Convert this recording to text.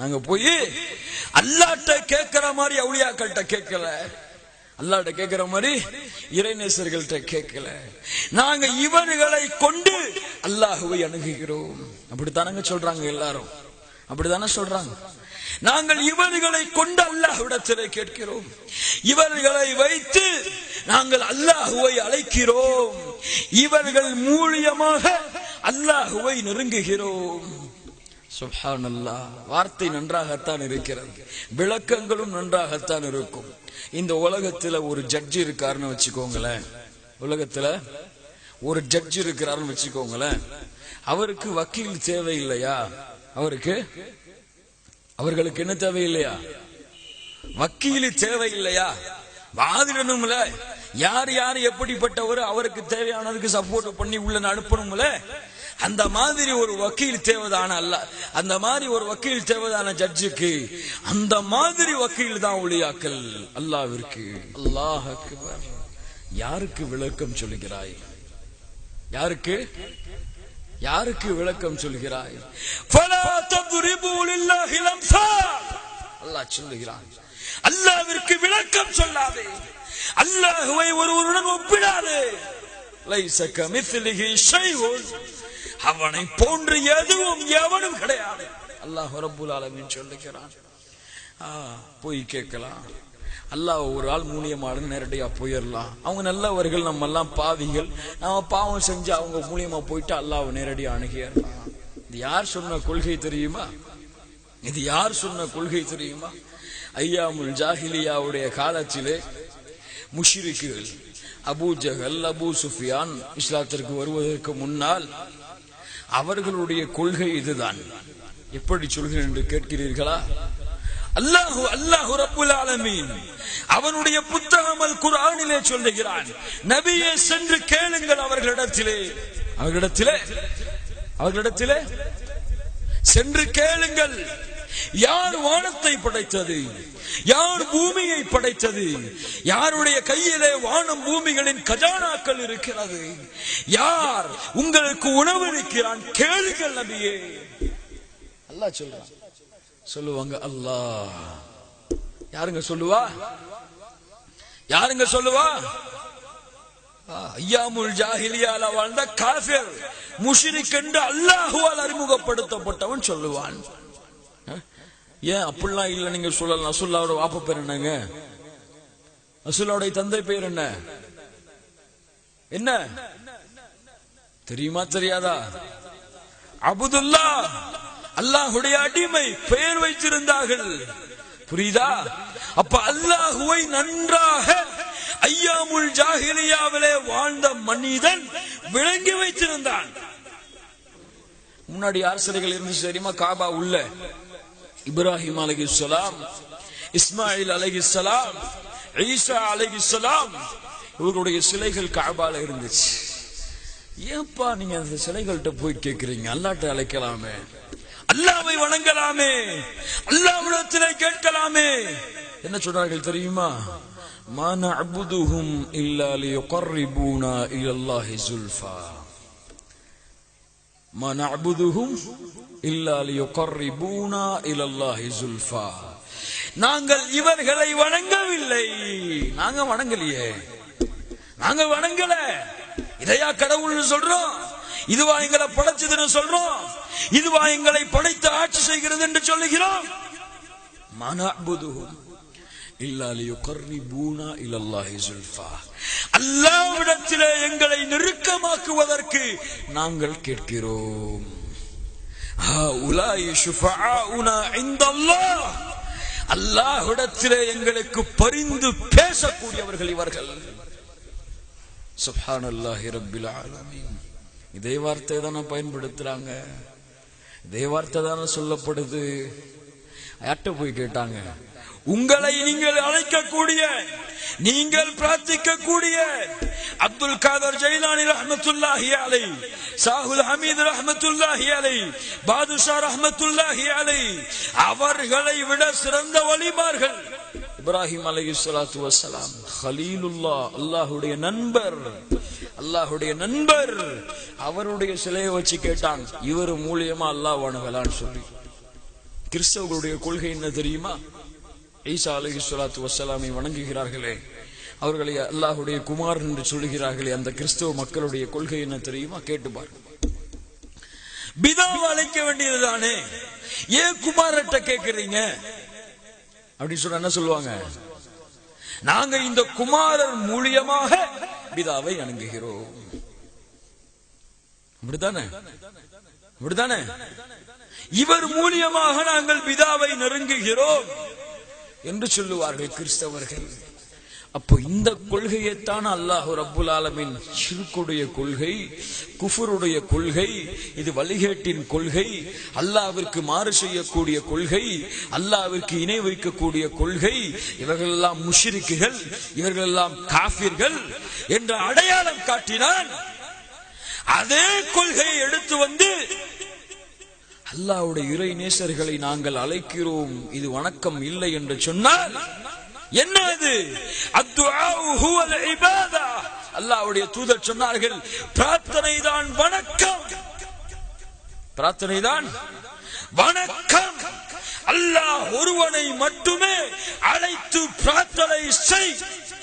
நாங்க போய் அல்லாட்ட கேட்கிற மாதிரி அவுளியாக்கள்கிட்ட கேட்கல. அல்லாட்ட கேட்கிற மாதிரி இறைநேசர்கள்ட்ட கேட்கல. நாங்க இவர்களை கொண்டு அல்லாஹுவை அணுகுகிறோம். அப்படித்தானங்க சொல்றாங்க எல்லாரும். அப்படித்தானே சொல்றாங்க. நாங்கள் இவர்களை கொண்டு அல்லாஹ்விடத்திலே கேட்கிறோம். இவர்களை வைத்து நாங்கள் அல்லாஹுவை அழைக்கிறோம். இவர்கள் மூலியமாக அல்லாஹுவை நெருங்குகிறோம். சுப்ஹானல்லா. வார்த்தை நன்றாகத்தான் இருக்கிறது. விளக்கங்களும் நன்றாகத்தான் இருக்கும். இந்த உலகத்துல ஒரு ஜட்ஜ் இருக்காருன்னு வச்சுக்கோங்களேன். உலகத்துல ஒரு ஜட்ஜ் இருக்கிறாருன்னு வச்சுக்கோங்களேன். அவருக்கு வக்கீல் தேவையில்லையா? அவருக்கு? அவர்களுக்கு என்ன தேவையில்லையா? வக்கீல் தேவையில்லையா? வாதிடணும்ல. யார் யார் எப்படிப்பட்டவர் அவருக்கு தேவையானதுக்கு சப்போர்ட் பண்ணி உள்ள அனுப்பணும்ல. அந்த மாதிரி ஒரு வக்கீல் தேவைதான அல்ல. அந்த மாதிரி ஒரு வக்கீல் தேவைதான ஜட்ஜுக்கு அந்த மாதிரி வக்கீல் தான் ஒளியாக்கல் அல்லாவிற்கு. அல்லாஹ் யாருக்கு விளக்கம் சொல்கிறாய்? யாருக்கு? யாருக்கு விளக்கம் சொல்கிறாய்? அல்லாஹ் சொல்லுகிறான். அல்லாவிற்கு விளக்கம் சொல்லாதே. அல்லாஹுவை ஒருவருடன் ஒப்பிடாதே. லைச கமித்லிஹி ஷைஉன். அவனை போன்று எதுவும் எவனும் கிடையாது. அல்லாஹ் ரபுல் ஆலமீன் சொல்லுகிறான். ஆ, போய் கேட்கலாம். அல்லாஹ் ஒரு ஆள் மூலியமாக நேரடியா போயிடலாம் அவங்க நல்லவர்கள் நம்ம எல்லாம் பாவிகள். நாம பாவம் செஞ்சு அவங்க மூலியமா போயிட்டு அல்லாஹ் நேரடியா அணுகிடலாம் இது யார் சொன்ன கொள்கை தெரியுமா? இது யார் சொன்ன கொள்கை தெரியுமா? ஐயாமுல் ஜாஹிலியாவுடைய காலத்திலே முஷிரிக்குகள் அபூ ஜஹல் அபூ சுஃபியான் இஸ்லாத்திற்கு வருவதற்கு முன்னால் அவர்களுடைய கொள்கை இதுதான். எப்படி சொல்கிறேன் என்று கேட்கிறீர்களா? அல்லாஹு அல்லாஹு ரப்புல் ஆலமீன். அவனுடைய புத்தகம் அல் குர்ஆனிலே சொல்லுகிறான். நபியே சென்று கேளுங்கள் அவர்களிடத்திலே. அவர்களிடத்திலே? அவர்களிடத்திலே? சென்று கேளுங்கள். யார் வானத்தை படைத்தது? யார் பூமியை படைத்தது? யாருடைய கையிலே வானம் பூமிகளின் கஜானாக்கள் இருக்கிறது? யார் உங்களுக்கு உணவு இருக்கிறான் கேளுங்கள் நபியே. அல்லா சொல்றான். சொல்லுவாங்க அல்லாஹ். யாருங்க சொல்லுவா? யாருங்க சொல்லுவா? ஐயாமுல் ஜாஹிலியால வாழ்ந்த காஃபிர் முஷிரிக் என்று அல்லாஹுவால் அறிமுகப்படுத்தப்பட்டவன் சொல்லுவான். ஏன் அப்படிலாம் இல்ல நீங்க சொல்லலாம். அசுல்லாவோட வாப்ப பேர் என்னங்க? அசுல்லாவுடைய தந்தை பேர் என்ன? என்ன? தெரியுமா தெரியாதா? அபுதுல்லா அல்லாஹுடைய அடிமை பெயர் வைத்திருந்தார்கள். புரியுதா? அப்ப அல்லாஹுவை நன்றாக ஐயாமுல் ஜாகிலியாவிலே வாழ்ந்த மனிதன் விளங்கி வைத்திருந்தான். முன்னாடி யார் சிலைகள் இருந்துச்சு தெரியுமா? காபா உள்ள. இப்ராஹிம் அலைஹிஸ்ஸலாம் இஸ்மாயில் அலைஹிஸ்ஸலாம் ஈசா அலைஹிஸ்ஸலாம் இவர்களுடைய சிலைகள் காபால இருந்துச்சு ஏன்பா நீங்க அந்த சிலைகள்கிட்ட போய் கேக்குறீங்க அல்லாட்ட அழைக்கலாமே அல்லாவை வணங்கலாமே அல்லாவிடத்திலே கேட்கலாமே என்ன சொன்னார்கள் தெரியுமா ما نعبدهم إلا ليقربونا إلى الله زلفى ما نعبدهم إلا ليقربونا إلى الله زلفى நாங்கள் இவர்களை வணங்கவில்லை நாங்க வணங்கலையே நாங்க வணங்கல இதையா கடவுள்னு சொல்றோம் இதுவா எங்களை படைச்சதுன்னு சொல்றோம் இதுவா எங்களை படைத்து ஆட்சி செய்கிறது என்று சொல்லுகிறோம் மனபுதுகும் அல்லாவிடத்திலே எங்களை நெருக்கமாக்குவதற்கு நாங்கள் கேட்கிறோம். அல்லாஹிடத்திலே எங்களுக்கு பரிந்து பேசக்கூடியவர்கள் இவர்கள். சுப்ஹானல்லாஹி ரப்பில் ஆலமீன். இதே வார்த்தை தானே பயன்படுத்துறாங்க. இதே வார்த்தை தானே சொல்லப்படுது. யார்கிட்ட போய் கேட்டாங்க? உங்களை நீங்கள் அழைக்கக்கூடிய நீங்கள் பிரார்த்திக்கக்கூடிய அப்துல் காதர் ஜெயிலானி ரஹமத்துல்லாஹி அலை சாகுல் ஹமீது ரஹமத்துல்லாஹி அலை பாதுஷா ரஹமத்துல்லாஹி அலை அவர்களை விட சிறந்த வழிமார்கள் இப்ராஹிம் அலை சலாத்து வசலாம் ஹலீலுல்லா அல்லாஹுடைய நண்பர் அல்லாஹுடைய நண்பர் அவருடைய சிலையை வச்சு கேட்டான் இவர் மூலியமா அல்லாஹ் வணங்கலான்னு சொல்லி. கிறிஸ்தவர்களுடைய கொள்கை என்ன தெரியுமா? ஈசா அலஹி சொலாத்து வசலாமை வணங்குகிறார்களே. அவர்களை அல்லாஹுடைய குமார் என்று சொல்லுகிறார்களே. அந்த கிறிஸ்தவ மக்களுடைய கொள்கை என்ன தெரியுமா? கேட்டு பாருங்க பிதாவை அழைக்க வேண்டியதுதானே? ஏன் குமாரட்ட கேட்கிறீங்க? அப்படின்னு சொன்னா என்ன சொல்லுவாங்க? நாங்க இந்த குமாரர் மூலியமாக பிதாவை அணுகுகிறோம். அப்படித்தானே? அப்படித்தானே? இவர் மூலியமாக நாங்கள் பிதாவை நெருங்குகிறோம். என்று சொல்லுவார்கள் கிறிஸ்தவர்கள். அப்போ இந்த கொள்கையைத்தான் அல்லாஹு ரப்புல் ஆலமின் சிறுக்குடைய கொள்கை குஃபருடைய கொள்கை இது வழிகேட்டின் கொள்கை அல்லாவிற்கு மாறு செய்யக்கூடிய கொள்கை அல்லாவிற்கு இணை வைக்கக்கூடிய கொள்கை இவர்கள் எல்லாம் முஷிரிக்குகள் இவர்கள் எல்லாம் காஃபிர்கள் என்ற அடையாளம் காட்டினான். அதே கொள்கையை எடுத்து வந்து அல்லாவுடைய இறை நேசர்களை நாங்கள் அழைக்கிறோம். இது வணக்கம் இல்லை என்று சொன்னால் என்ன அது அல்லாவுடைய தூதர் சொன்னார்கள் பிரார்த்தனை தான் வணக்கம். பிரார்த்தனை தான் வணக்கம். அல்லாஹ் ஒருவனை மட்டுமே அழைத்து பிரார்த்தனை செய்.